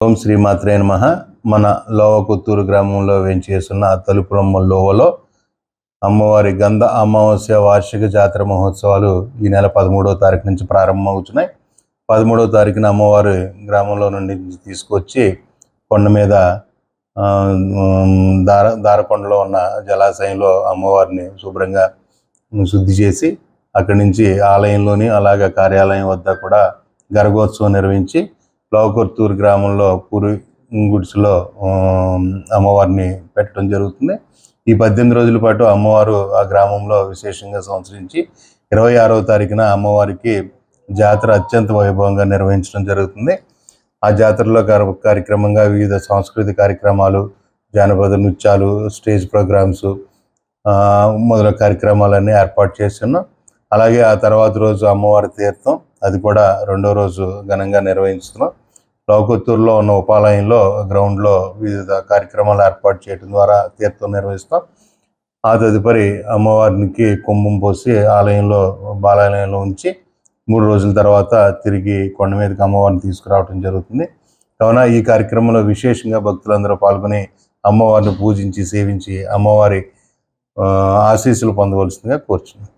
ఓం శ్రీమాత్రే నమ. మన లోవకొత్తూరు గ్రామంలో వెంచేస్తున్న తలుపురమ్మ లోవలో అమ్మవారి గంధ అమావాస్య వార్షిక జాతర మహోత్సవాలు ఈ నెల పదమూడవ తారీఖు నుంచి ప్రారంభమవుతున్నాయి. పదమూడవ తారీఖున అమ్మవారి గ్రామంలో నుండి తీసుకొచ్చి కొండ మీద దార దారకొండలో ఉన్న జలాశయంలో అమ్మవారిని శుభ్రంగా శుద్ధి చేసి అక్కడి నుంచి ఆలయంలోని అలాగే కార్యాలయం వద్ద కూడా గర్భోత్సవం నిర్వహించి లోకొత్తూరు గ్రామంలో పూరి గుడిసెలో అమ్మవారిని పెట్టడం జరుగుతుంది. ఈ పద్దెనిమిది రోజుల పాటు అమ్మవారు ఆ గ్రామంలో విశేషంగా సంవత్సరించి ఇరవై ఆరవ తారీఖున అమ్మవారికి జాతర అత్యంత వైభవంగా నిర్వహించడం జరుగుతుంది. ఆ జాతరలో కార్యక్రమంగా వివిధ సాంస్కృతిక కార్యక్రమాలు జానపద నృత్యాలు స్టేజ్ ప్రోగ్రామ్స్ మొదలైన కార్యక్రమాలన్నీ ఏర్పాటు చేస్తున్నాం. అలాగే ఆ తర్వాత రోజు అమ్మవారి తీర్థం అది కూడా రెండో రోజు ఘనంగా నిర్వహిస్తున్నాం లోకొత్తూరులో ఉన్న ఉపాలయంలో గ్రౌండ్లో వివిధ కార్యక్రమాలు ఏర్పాటు చేయడం ద్వారా తీర్థం నిర్వహిస్తాం. ఆ తదుపరి అమ్మవారికి కుంభం పోసి ఆలయంలో బాలాలయంలో ఉంచి మూడు రోజుల తర్వాత తిరిగి కొండ మీదకి అమ్మవారిని తీసుకురావడం జరుగుతుంది. కావున ఈ కార్యక్రమంలో విశేషంగా భక్తులందరూ పాల్గొని అమ్మవారిని పూజించి సేవించి అమ్మవారి ఆశీస్సులు పొందవలసిందిగా కోరుచున్నాను